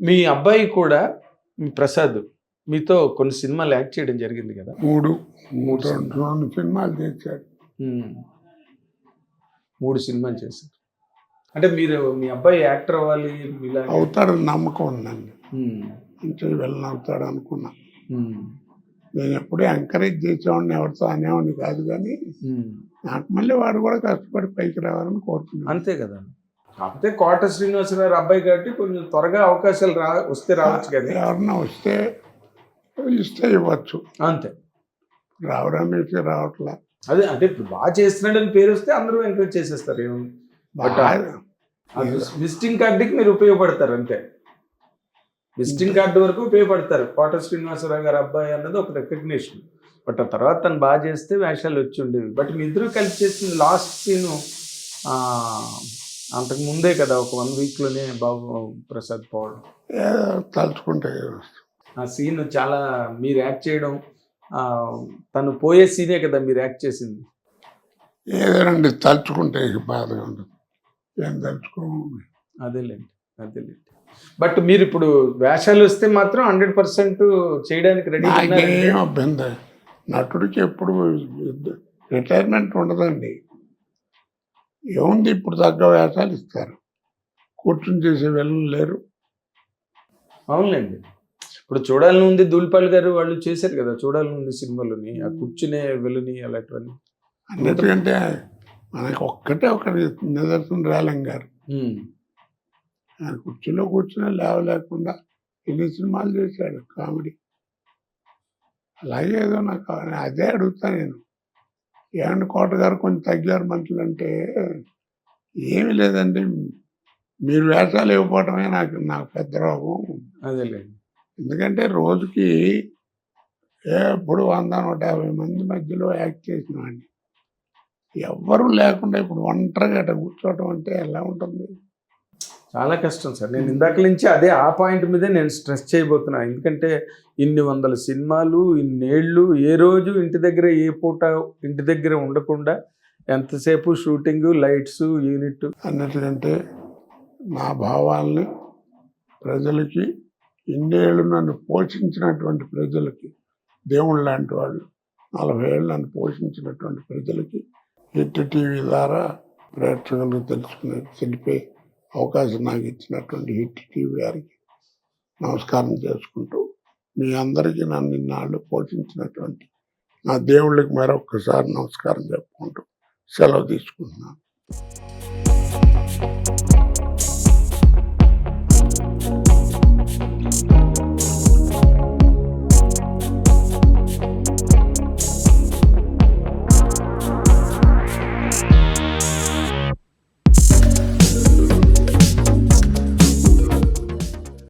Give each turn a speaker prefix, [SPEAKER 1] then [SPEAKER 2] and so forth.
[SPEAKER 1] మీ అబ్బాయి కూడా మీ ప్రసాద్ మీతో కొన్ని సినిమాలు యాక్ట్ చేయడం జరిగింది కదా
[SPEAKER 2] మూడు
[SPEAKER 1] మూడు
[SPEAKER 2] రెండు సినిమాలు చేశాడు.
[SPEAKER 1] మూడు సినిమాలు చేశారు అంటే మీరు మీ అబ్బాయి యాక్టర్ అవ్వాలి ఇలా
[SPEAKER 2] అవుతాడని నమ్మకం ఉందండి. మంచిగా వెళ్ళని అవుతాడు అనుకున్నా. నేను ఎప్పుడూ ఎంకరేజ్ చేసేవాడిని ఎవరితో అనేవాడిని కాదు కానీ. నాకు మళ్ళీ వాడు కూడా కష్టపడి పైకి రావాలని కోరుతున్నాను
[SPEAKER 1] అంతే కదా కాకపోతే కోట శ్రీనివాసరావు అబ్బాయి కాబట్టి కొంచెం త్వరగా అవకాశాలు రా వస్తే రావచ్చు కదా
[SPEAKER 2] ఎవరన్నా వస్తే ఇస్తే ఇవ్వచ్చు.
[SPEAKER 1] అంతే.
[SPEAKER 2] రావడానికి రావట్లా.
[SPEAKER 1] అదే అంటే ఇప్పుడు బాగా చేస్తున్నాడని పేరు వస్తే అందరూ ఎంకరేజ్ చేసేస్తారు ఏముంది బట్
[SPEAKER 2] బాగా
[SPEAKER 1] విజిటింగ్ కార్డుకి మీరు ఉపయోగపడతారు అంతే. విజిటింగ్ కార్డు వరకు ఉపయోగపడతారు. కోట శ్రీనివాసరావు గారి అబ్బాయి అన్నది ఒక రికగ్నేషన్ బట్ ఆ తర్వాత తను బాగా చేస్తే వేషాలు వచ్చి ఉండేవి. బట్ మీ ఇద్దరు కలిసి చేసిన లాస్ట్ సీను అంతకు ముందే కదా ఒక వన్ వీక్లోనే బాబు ప్రసాద్ పోవడం.
[SPEAKER 2] తలుచుకుంటే.
[SPEAKER 1] ఆ సీన్ చాలా మీరు యాక్ట్ చేయడం తను పోయే సీనే కదా మీరు యాక్ట్ చేసింది.
[SPEAKER 2] ఏదోనండి తలుచుకుంటే బాధగా ఉండదు. ఏం తలుచుకోము.
[SPEAKER 1] అదేలేండి అదేలేండి. బట్ మీరు ఇప్పుడు వేషాలు వస్తే మాత్రం హండ్రెడ్ పర్సెంట్ చేయడానికి రెడీ
[SPEAKER 2] నాకేం అభ్యంతరం. నటుడికి ఎప్పుడు రిటైర్మెంట్ ఉండదండి. ఏముంది ఇప్పుడు తగ్గ వేషాలు ఇస్తారు. కూర్చుని చేసే వెళ్ళం లేరు.
[SPEAKER 1] అవునులేండి. ఇప్పుడు చూడాలని ఉంది దూలిపాల్ గారు వాళ్ళు చేశారు కదా చూడాలని ఉంది సినిమాలోని ఆ కూర్చునే వెళ్ళని అలాంటివన్నీ.
[SPEAKER 2] అన్నిటికంటే మనకి ఒక్కటే ఒక నిదర్శనం రేలం గారు. ఆయన కుర్చీలో కూర్చుని లేవలేకుండా ఎన్ని సినిమాలు చేశాడు? కామెడీ. అలాగే ఏదో నాకు అదే అడుగుతా నేను. ఏమండి కోట గారు కొంచెం తగ్గారు మనుషులు అంటే ఏమీ లేదండి. మీరు వేషాలు ఇవ్వకపోవటమే నాకు నాకు పెద్ద రోగం.
[SPEAKER 1] అదేలేండి
[SPEAKER 2] ఎందుకంటే రోజుకి ఎప్పుడు వంద నూట యాభై మంది మధ్యలో యాక్ట్ చేసిన వాడిని ఎవ్వరూ లేకుండా ఇప్పుడు ఒంటరిగా కూర్చోవటం అంటే ఎలా ఉంటుంది?
[SPEAKER 1] చాలా కష్టం సార్. నేను ఇందాక నుంచి అదే ఆ పాయింట్ మీదే నేను స్ట్రెస్ చేయబోతున్నా. ఎందుకంటే ఇన్ని వందల సినిమాలు ఇన్నేళ్ళు ఏ రోజు ఇంటి దగ్గర ఏ పూట ఇంటి దగ్గర ఉండకుండా ఎంతసేపు షూటింగ్ లైట్స్ యూనిట్
[SPEAKER 2] అన్నిటికంటే నా భావాల్ని ప్రజలకి ఇన్నేళ్ళు నన్ను పోషించినటువంటి ప్రజలకి దేవుళ్ళు లాంటి వాళ్ళు నలభై ఏళ్ళు నన్ను పోషించినటువంటి ప్రజలకి హిట్ టీవీ ద్వారా ప్రేక్షకులు తెలుసుకునే తెలిపే అవకాశం నాకు ఇచ్చినటువంటి హిట్ టీవీ గారికి నమస్కారం చేసుకుంటూ మీ అందరికీ నన్ను ఇన్నాళ్ళు పోషించినటువంటి నా దేవుళ్ళకి మరొక్కసారి నమస్కారం చెప్పుకుంటూ సెలవు తీసుకుంటున్నాను.